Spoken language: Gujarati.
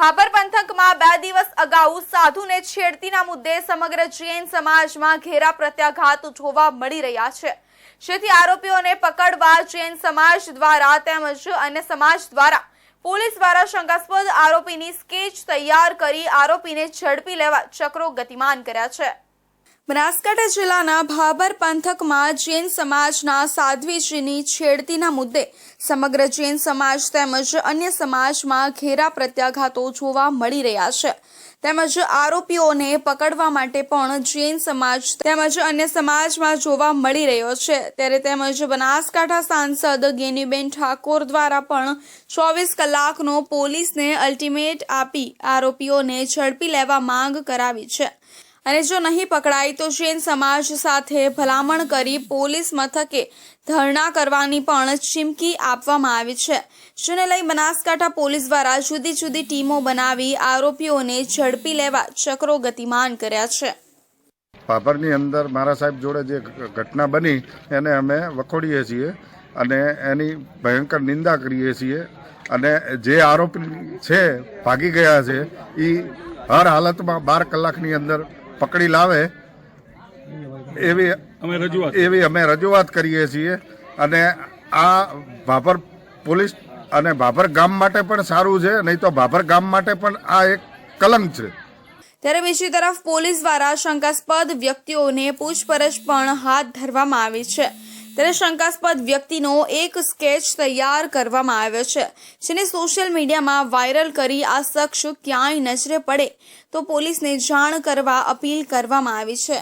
ભાભર પંથકમાં બે દિવસ અગાઉ સાધુને છેડતીના મુદ્દે સમગ્ર જૈન સમાજમાં ઘેરા પ્રત્યાઘાત જોવા મળી રહ્યા છે. જેથી આરોપીઓને પકડવા જૈન સમાજ દ્વારા તેમજ અન્ય સમાજ દ્વારા પોલીસ દ્વારા શંકાસ્પદ આરોપીની સ્કેચ તૈયાર કરી આરોપીને ઝડપી લેવા ચક્રો ગતિમાન કર્યા છે. બનાસકાંઠા જિલ્લાના ભાભર પંથકમાં જૈન સમાજના સાધ્વીજીની છેડતીના મુદ્દે સમગ્ર જૈન સમાજ તેમજ અન્ય સમાજમાં ઘેરા પ્રત્યાઘાતો જોવા મળી રહ્યા છે. તેમજ આરોપીઓને પકડવા માટે પણ જૈન સમાજ તેમજ અન્ય સમાજમાં જોવા મળી રહ્યો છે. ત્યારે તેમજ બનાસકાંઠા સાંસદ ગેનીબેન ઠાકોર દ્વારા પણ ચોવીસ કલાકનો પોલીસને અલ્ટિમેટ આપી આરોપીઓને ઝડપી લેવા માંગ કરાવી છે. અને જો નહીં પકડાય તો જૈન સમાજ સાથે ભલામણ કરી પોલીસ મથકે ધરણા કરવાની પણ ચીમકી આપવામાં આવી છે. જેને લઈ બનાસકાંઠા પોલીસ દ્વારા જુદી જુદી ટીમો બનાવી આરોપીઓને ઝડપી લેવા ચક્રો ગતિમાન કર્યા છે. પાપરની અંદર મારા સાહેબ જોડે જે ઘટના બની એને અમે વખોડીએ છીએ અને એની ભયંકર નિંદા કરીએ છીએ અને જે આરોપી છે, ભાગી ગયા છે એ હર હાલતમાં બાર કલાકની અંદર પકડી લાવે એવી અમે રજૂઆત એવી અમે રજૂઆત કરીએ છીએ. અને આ ભાભર પોલીસ અને ભાભર ગામ માટે પણ સારું છે નહીં તો ભાભર ગામ માટે પણ આ એક કલંક છે. ત્યારે બીજી તરફ પોલીસ દ્વારા શંકાસ્પદ વ્યક્તિઓને પૂછપરછ પણ હાથ ધરવામાં આવી છે. ત્યારે શંકાસ્પદ વ્યક્તિનો એક સ્કેચ તૈયાર કરવામાં આવ્યો છે, જેને સોશિયલ મીડિયામાં વાયરલ કરી આ શખ્સ ક્યાંય નજરે પડે તો પોલીસને જાણ કરવા અપીલ કરવામાં આવી છે.